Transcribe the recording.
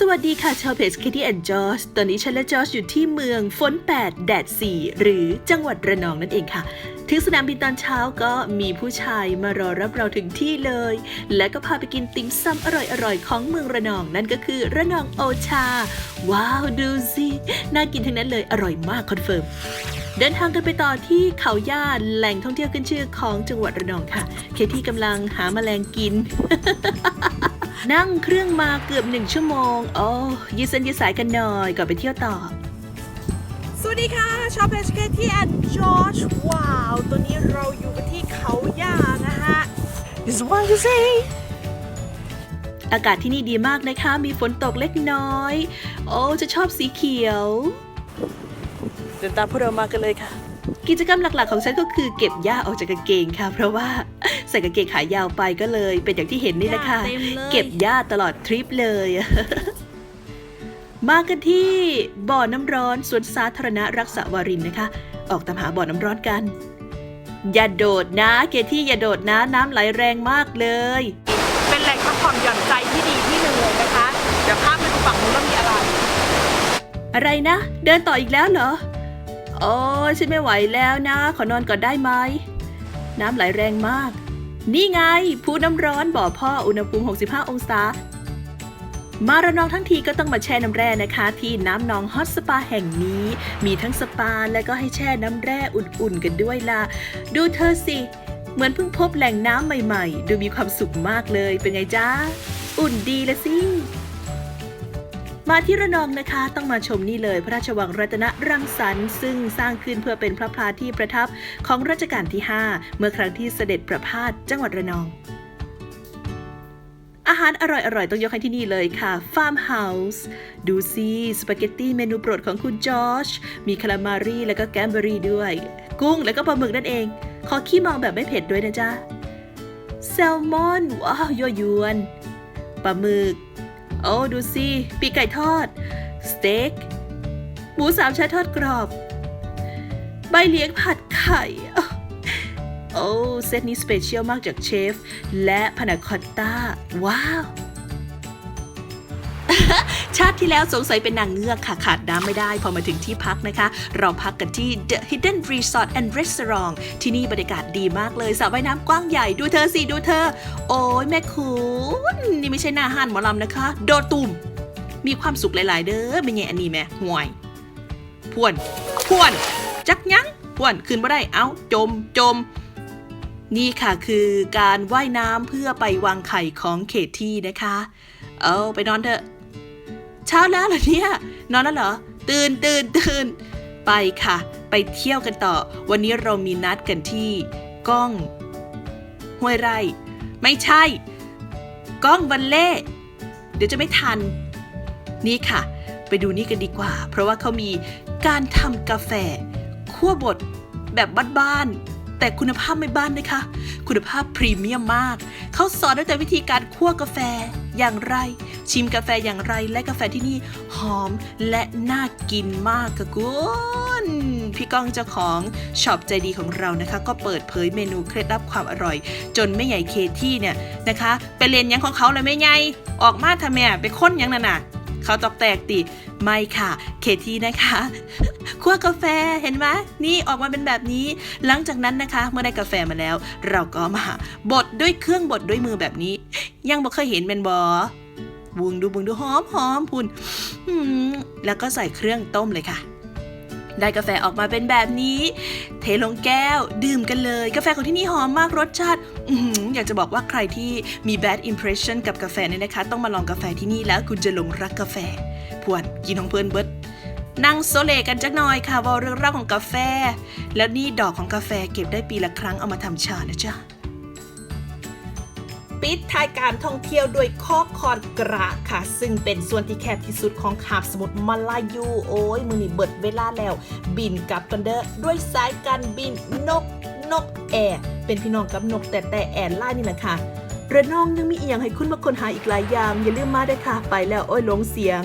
สวัสดีค่ะชาวเพจ Kitty and Josh ตอนนี้ฉันและจอชอยู่ที่เมืองฝน 8 แดด 4 หรือจังหวัดระนองนั่นเองค่ะ ถึงสนามบินตอนเช้าก็มีผู้ชายมารอรับเราถึงที่เลย และก็พาไปกินติ่มซำอร่อยๆ ของเมืองระนองนั่นก็คือระนองโอชา ว้าว ดูสิน่ากินทั้งนั้นเลยอร่อยมากคอนเฟิร์มเดินทางกันไปต่อที่เขาย่านแหล่งท่องเที่ยวขึ้นชื่อของจังหวัดระนองค่ะ เคที่กำลังหาแมลงกิน นั่งเครื่องมาเกือบหนึ่งชั่วโมง โอ้ยืดเส้นยืดสายกันหน่อยก่อนไปเที่ยวต่อ สวัสดีค่ะชาวเพจเคที่แอนจอร์จว้าวตัวนี้เราอยู่กันที่เขาย่านะฮะ This is what you say อากาศที่นี่ดีมากนะคะ มีฝนตกเล็กน้อย โอ้ จะชอบสีเขียว เดินตามพวกเรามากันเลยค่ะ กิจกรรมหลักๆ ของฉันก็คือเก็บหญ้าออกจากกางเกงค่ะ เพราะว่าใส่กางเกงขายาวไปก็เลย เป็นอย่างที่เห็นนี่นะคะหญ้าเต็มเลยเก็บหญ้าตลอดทริปเลย มากันที่บ่อน้ำร้อนสวนสาธารณะรักษาวารินนะคะ ออกตามหาบ่อน้ำร้อนกัน อย่าโดดนะ เกที่อย่าโดดนะ น้ำไหลแรงมากเลย เป็นแหล่งพักผ่อนหย่อนใจที่ดีที่หนึ่งเลยนะคะ เดี๋ยวข้ามไปดูฝั่งนู้นว่ามีอะไร อะไรนะ เดินต่ออีกแล้วเหรอ โอ้ฉันไม่ไหวแล้วนะ ขอนอนก่อนได้ไหม น้ำไหลแรงมาก นี่ไงพูน้ำร้อนบ่อพ่ออุณหภูมิ 65 องศา มาระนองทั้งทีก็ต้องมาแช่น้ำแร่นะคะ ที่น้ำนองฮอตสปาแห่งนี้ มีทั้งสปาและก็ให้แช่น้ำแร่อุ่นๆกันด้วยล่ะ ดูเธอสิ เหมือนเพิ่งพบแหล่งน้ำใหม่ ๆ ดูมีความสุขมากเลยเป็นไงจ้า อุ่นดีละสิ มาที่ระนองนะคะ ต้องมาชมนี่เลยพระราชวังรัตนรังสรรค์ซึ่งสร้างขึ้นเพื่อเป็นพระพลาที่ประทับของรัชกาลที่ 5 เมื่อครั้งที่เสด็จประพาสจังหวัดระนองอาหารอร่อยๆ ต้องยกให้ที่นี่เลยค่ะ ฟาร์มเฮาส์ดูซิสปาเกตตี้เมนูโปรดของคุณจอชมีคารามารีและก็แกมเบอรี่ด้วย กุ้งและก็ปลาหมึกนั่นเอง ขอขี้มองแบบไม่เผ็ดด้วยนะจ๊ะ แซลมอน ว้าวยั่วยวน ปลาหมึก อ้ดูสิปีกไก่ทอด สเต็ก หมูสามชั้นทอดกรอบ ใบเลี้ยงผัดไข่ โอ้เซตนี้สเปเชียลมากจากเชฟ และพานาคอตตาว้าว ชาติที่แล้วสงสัยเป็นนางเงือกค่ะขาดน้ำไม่ได้พอมาถึงที่พักนะคะ เราพักกันที่ The Hidden Resort and Restaurant ที่นี่บรรยากาศดีมากเลยสระว่ายน้ำกว้างใหญ่ดูเธอสิดูเธอ โอ้ยแม่คุณนี่ไม่ใช่หน้าห้านหมอลำนะคะ โดดตุ่มมีความสุขหลาย ๆ เด้อเป็นไงอันนี้แม่ห่วยพวนพวน จักยั้งพวนขึ้นมาได้เอ้าจมจมนี่ค่ะคือการว่ายน้ำเพื่อไปวางไข่ของเคที่นะคะ เอาไปนอนเถอะ ช้าแล้วเหรอเนี่ย นอนแล้วเหรอ ตื่นตื่นตื่นไปค่ะ ไปเที่ยวกันต่อ วันนี้เรามีนัดกันที่ก้อง ห้วยไร่ ไม่ใช่ ก้องบันเล่ เดี๋ยวจะไม่ทัน นี่ค่ะ ไปดูนี่กันดีกว่า เพราะว่าเขามีการทำกาแฟคั่วบดแบบบ้านๆแต่คุณภาพไม่บ้านนะคะ คุณภาพพรีเมียมมาก เขาสอนตั้งแต่วิธีการ คั่วกาแฟอย่างไร ชิมกาแฟอย่างไร และกาแฟที่นี่หอมและน่ากินมากค่ะคุณพี่ก้องเจ้าของช็อปใจดีของเรานะคะ ก็เปิดเผยเมนูเคล็ดลับความอร่อย จนแม่ใหญ่เคที่เนี่ยนะคะ ไปเรียนยังของเขาเลยแม่ใหญ่ออกมาทำไมอะไปค้นยังนั่นน่ะ เขาตอกแตกติไม่ค่ะ เคที่นะคะคั่วกาแฟเห็นไหมนี่ออกมาเป็นแบบนี้ หลังจากนั้นนะคะ เมื่อได้กาแฟมาแล้ว เราก็มาบดด้วยเครื่องบดด้วยมือแบบนี้ ยังบ่เคยเห็นเป็นบอบุงดูบุงดูหอมหอมพุนแล้วก็ใส่เครื่องต้มเลยค่ะ ได้กาแฟออกมาเป็นแบบนี้ เทลงแก้ว ดื่มกันเลย กาแฟของที่นี่หอมมากรสชาติออยากจะบอกว่าใครที่มี bad impression กับกาแฟเนี่ยนะคะ ต้องมาลองกาแฟที่นี่แล้วคุณจะหลงรักกาแฟ พวนกินของเพื่อนเบิดนั่งโซเลกันจักหน่อยค่ะว่าเรื่องราวของกาแฟ แล้วนี่ดอกของกาแฟเก็บได้ปีละครั้งเอามาทำชานะจ๊ะ ปิดท้ายการท่องเที่ยวด้วยข้อคอนกระค่ะ ซึ่งเป็นส่วนที่แคบที่สุดของคาบสมุทรมาลายูโอ้ยมือนี่เบิดเวลาแล้ว บินกลับกันเด้อด้วยสายการบินนกนกแอร์เป็นพี่น้องกับนกแต่แต่แอร์ล่านี่แหละค่ะระนองยังมีอีกอย่างให้คุณมาค้นหาอีกหลายอย่างอย่าลืมมาเด้อค่ะ ไปแล้วโอ้ยหลงเสียง